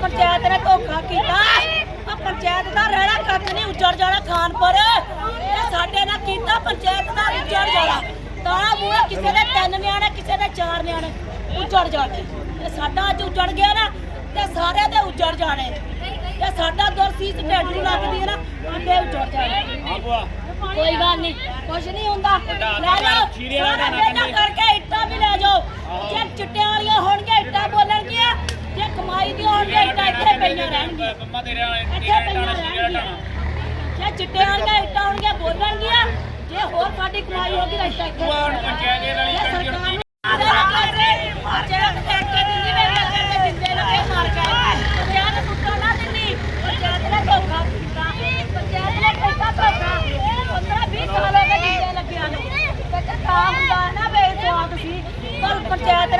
ਪੰਚਾਇਤ ਨੇ ਧੋਖਾ ਕੀਤਾ। ਆ ਪੰਚਾਇਤ ਦਾ ਰਹਿਣਾ ਕੱਖ ਨਹੀਂ, ਉੱਜੜ ਜਾਣਾ ਖਾਨਪੁਰ। ਇਹ ਸਾਡੇ ਨਾਲ ਕੀਤਾ ਪੰਚਾਇਤ ਦਾ ਉੱਜੜ ਜਾਣਾ। ਤਾਂ ਮੂਹਰੇ ਕਿਸੇ ਦੇ ਤਿੰਨ ਨਿਆਣੇ, ਕਿਸੇ ਦੇ ਚਾਰ ਨਿਆਣੇ ਉੱਜੜ ਜਾਣੇ। ਤੇ ਸਾਡਾ ਅੱਜ ਉੱਜੜ ਗਿਆ ਨਾ। ਤੇ ਸਾਰਿਆਂ ਦੇ ਉੱਜੜ ਜਾਣੇ। ਤੇ ਸਾਡਾ ਦੁਰਸੀਸ ਢਿੱਡ ਨੂੰ ਲੱਗਦੀ ਹੈ ਨਾ ਆਂਦੇ ਉੱਜੜ ਜਾਣੇ। ਕੋਈ ਗੱਲ ਨਹੀਂ ਕੁਛ ਨਹੀਂ ਹੁੰਦਾ। ਲੈ ਜਾਓ ਸ਼ੀਰੇ ਬੇਟਾ ਕਰਕੇ ਇੱਟਾਂ ਵੀ ਲੈ ਜਾਓ। ਜੇ ਚਿੱਟਿਆਂ ਵਾਲੀਆਂ ਹੋਣਗੀਆਂ ਇੱਟਾਂ ਬੋਲਣਗੀਆਂ ਜੇ ਕਮਾਈ ਦੀਆਂ ਹੋਣਗੀਆਂ ਇੱਟਾਂ ਇੱਥੇ ਪਈਆਂ ਰਹਿਣਗੀਆਂ। ਪੰਮਾ ਤੇਰੇ ਨਾਲ ਇੱਥੇ ਪਈਆਂ ਰਹਿਣਗੀਆਂ। ਜੇ ਚਿੱਟਿਆਂ ਵਾਲੀਆਂ ਇੱਟਾਂ ਹੋਣਗੀਆਂ ਬੋਲਣਗੀਆਂ ਜੇ ਹੋਰ ਸਾਡੀ ਕਮਾਈ ਹੋਗੀ ਤਾਂ ਇੱਟਾਂ ਇੱਥੇ ਦੇ ਸਰਕਾਰ ਨੂੰ ਪੰਚਾਇਤ ਕਰਕੇ ਦਿੰਦੀ ਮੇਰੇ ਲੱਗੇ ਤੇ ਜਿੰਦੇ ਲੱਗੇ ਮਾਰ ਕੇ ਪੰਚਾਇਤ ਟੁੱਟਣ ਨਾ ਦਿੰਦੀ ਪੰਚਾਇਤ ਨੇ ਧੋਖਾ ਕੀਤਾ ਪੰਚਾਇਤ ਨੇ ਕੀਤਾ ਧੋਖਾ 15 20 ਸਾਲ ਹੋ ਗਏ ਜਿੰਦੇ ਲੱਗਿਆ ਨੂੰ ਤੇ ਤਾਂ ਹੁੰਦਾ ਨਾ ਬੇਸਵਾਦ ਸੀ ਪਰ ਪੰਚਾਇਤ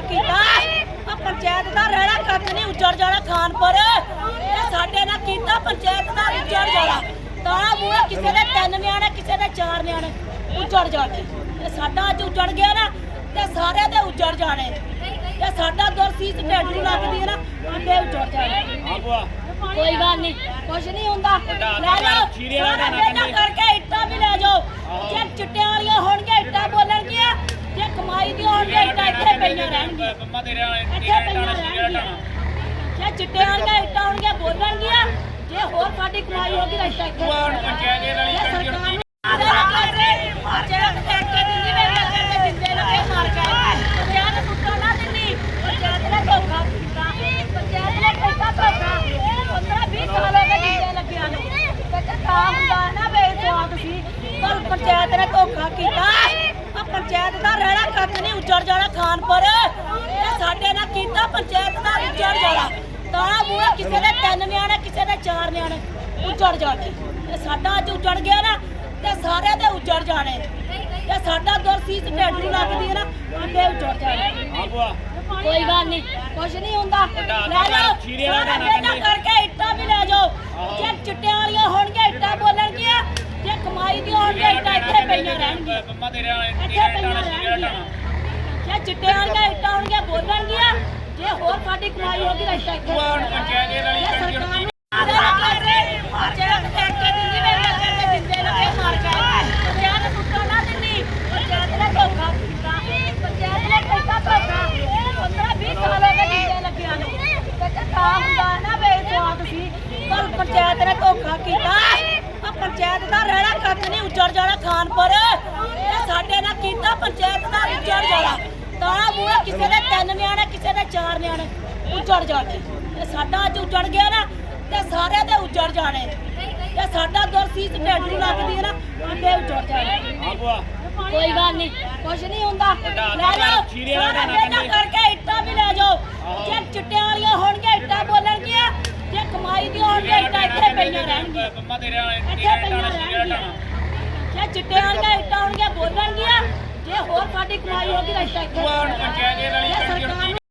ਧੋਖਾ ਕੀਤਾ। ਆ ਪੰਚਾਇਤ ਦਾ ਰਹਿਣਾ ਕੱਖ ਨਹੀਂ ਉੱਜੜ ਜਾਣਾ ਖਾਨਪੁਰ। ਇਹ ਸਾਡੇ ਨਾਲ ਕੀਤਾ ਪੰਚਾਇਤ ਦਾ ਉੱਜੜ ਜਾਣਾ। ਤਾਂ ਮੂਹਰੇ ਕਿਸੇ ਦੇ ਤਿੰਨ ਨਿਆਣੇ ਕਿਸੇ ਦੇ ਚਾਰ ਨਿਆਣੇ ਉੱਜੜ ਜਾਣੇ। ਤੇ ਸਾਡਾ ਅੱਜ ਉੱਜੜ ਗਿਆ ਨਾ ਤੇ ਸਾਰਿਆਂ ਦੇ ਉੱਜੜ ਜਾਣੇ। ਤੇ ਸਾਡਾ ਦੁਰਸੀਸ ਢਿੱਡ ਲੱਗਦੀ ਹੈ ਨਾ ਆਂਦੇ ਉੱਜੜ ਜਾਣੇ। ਕੋਈ ਗੱਲ ਨਹੀਂ ਕੁਛ ਨਹੀਂ ਹੁੰਦਾ। ਲੈ ਜਾਓ ਸ਼ੀਰੇ ਸਾਰਾ ਕਰਕੇ ਇੱਟਾਂ ਵੀ ਲੈ ਜਾਓ। ਜੇ ਚਿੱਟਿਆਂ ਪਈਆਂ ਰਹਿਣਗੀਆਂ। ਪੰਮਾ ਤੇਰੇ ਨਾਲ ਇੱਥੇ ਪਈਆਂ ਰਹਿਣਗੀਆਂ ਜੇ ਚਿੱਟਿਆਂ ਵਾਲੀਆਂ ਇੱਟਾਂ ਹੋਣਗੀਆਂ ਬੋਲਣਗੀਆਂ? ਜੇ ਹੋਰ ਸਾਡੀ ਕਮਾਈ ਹੋਗੀ ਤਾਂ ਇੱਟਾਂ ਇੱਥੇ ਹੁਣ ਪੰਚਾਇਤ ਇਹ ਸਰਕਾਰ ਨੂੰ ਕੀਤਾ। ਪੰਚਾਇਤ ਨੇ ਕੀਤਾ ਧੋਖਾ 15 20 ਸਾਲ ਹੋ ਗਏ ਜਿੰਦੇ ਲੱਗਿਆ ਨੂੰ ਤੇ ਤਾਂ ਹੁੰਦਾ ਨਾ ਬੇਸਵਾਦ ਸੀ ਪਰ ਪੰਚਾਇਤ ਨੇ ਧੋਖਾ ਕੀਤਾ ਆ ਪੰਚਾਇਤ ਦਾ ਰਹਿਣਾ ਕੱਖ ਨਹੀਂ ਉੱਜੜ ਜਾਣਾ ਖਾਨਪੁਰ। ਇਹ ਸਾਡੇ ਨਾਲ ਕੀਤਾ ਪੰਚਾਇਤ ਦਾ ਉੱਜੜ ਜਾਣਾ। ਤਾਂ ਮੂਹਰੇ ਕਿਸੇ ਦੇ ਤਿੰਨ ਨਿਆਣੇ ਕਿਸੇ ਦੇ ਚਾਰ ਨਿਆਣੇ ਉੱਜੜ ਜਾਣੇ। ਤੇ ਸਾਡਾ ਅੱਜ ਉੱਜੜ ਗਿਆ ਨਾ ਤੇ ਸਾਰਿਆਂ ਦੇ ਉੱਜੜ ਜਾਣੇ। ਤੇ ਸਾਡਾ ਦੁਰਸੀਸ ਢਿੱਡ ਲੱਗਦੀ ਹੈ ਨਾ ਆਂਦੇ ਉੱਜੜ ਜਾਣੇ। ਕੋਈ ਗੱਲ ਨਹੀਂ ਕੁਛ ਨਹੀਂ ਹੁੰਦਾ। ਲੈ ਜਾਓ ਸ਼ੀਰੇ ਸਾਰਾ ਕਰਕੇ ਇੱਟਾਂ ਵੀ ਲੈ ਜਾਓ। ਜੇ ਚਿੱਟਿਆਂ ਵਾਲੀਆਂ ਕਮਾਈ ਦੀਆਂ ਹੋਣਗੀਆਂ ਇੱਟਾਂ ਇੱਥੇ ਪਈਆਂ ਰਹਿਣਗੀਆਂ। ਪੰਮਾ ਤੇਰੇ ਨਾਲ ਇੱਥੇ ਪਈਆਂ ਰਹਿਣਗੀਆਂ। ਜੇ ਚਿੱਟਿਆਂ ਵਾਲੀਆਂ ਇੱਟਾਂ ਹੋਣਗੀਆਂ ਬੋਲਣਗੀਆਂ? ਜੇ ਹੋਰ ਸਾਡੀ ਕਮਾਈ ਹੋਗੀ ਤਾਂ ਇੱਟਾਂ ਇੱਥੇ ਹੁਣ ਪੰਚਾਇਤ ਦੇ ਇਹ ਸਰਕਾਰ ਨੂੰ ਕੀਤਾ। ਪੰਚਾਇਤ ਨੇ ਕੀਤਾ ਧੋਖਾ 15 20 ਸਾਲ ਹੋ ਗਏ ਜਿੰਦੇ ਲੱਗਿਆ ਨੂੰ ਤੇ ਤਾਂ ਹੁੰਦਾ ਨਾ ਬੇਸਵਾਦ ਸੀ ਪਰ ਪੰਚਾਇਤ ਨੇ ਧੋਖਾ ਕੀਤਾ ਆ ਪੰਚਾਇਤ ਦਾ ਰਹਿਣਾ ਕੱਖ ਨਹੀਂ ਉੱਜੜ ਜਾਣਾ ਖਾਨਪੁਰ ਇਹ ਸਾਡੇ ਨਾਲ ਕੀਤਾ ਪੰਚਾਇਤ ਦਾ ਉੱਜੜ ਜਾਣਾ। ਤਾਂ ਮੂਹਰੇ ਕਿਸੇ ਦੇ ਤਿੰਨ ਨਿਆਣੇ ਕਿਸੇ ਦੇ ਚਾਰ ਨਿਆਣੇ ਉੱਜੜ ਜਾਣੇ। ਤੇ ਸਾਡਾ ਅੱਜ ਉੱਜੜ ਗਿਆ ਨਾ ਤੇ ਸਾਰਿਆਂ ਦੇ ਉੱਜੜ ਜਾਣੇ। ਤੇ ਸਾਡਾ ਦੁਰਸੀਸ ਢਿੱਡ ਨੂੰ ਲੱਗਦੀ ਹੈ ਨਾ ਆਂਦੇ ਉੱਜੜ ਜਾਣੇ। ਕੋਈ ਗੱਲ ਨਹੀਂ ਕੁਛ ਨਹੀਂ ਹੁੰਦਾ। ਲੈ ਜਾਓ ਸ਼ੀਰੇ ਸਾਰਾ ਕਰਕੇ ਇੱਟਾਂ ਵੀ ਲੈ ਜਾਓ। ਜੇ ਚਿੱਟਿਆਂ ਵਾਲੀਆਂ ਹੋਣਗੀਆਂ ਕਮਾਈ ਦੀਆਂ ਹੋਣਗੀਆਂ ਇੱਟਾਂ ਇੱਥੇ ਪਈਆਂ ਰਹਿਣਗੀਆਂ। ਪੰਮਾ ਤੇਰੇ ਨਾਲ ਇੱਥੇ ਪਈਆਂ ਰਹਿਣਗੀਆਂ। ਜੇ ਚਿੱਟਿਆਂ ਵਾਲੀਆਂ ਇੱਟਾਂ ਹੋਣਗੀਆਂ ਬੋਲਣਗੀਆਂ? ਜੇ ਹੋਰ ਸਾਡੀ ਕਮਾਈ ਹੋਗੀ ਤਾਂ ਇੱਟਾਂ ਇੱਥੇ ਹੁਣ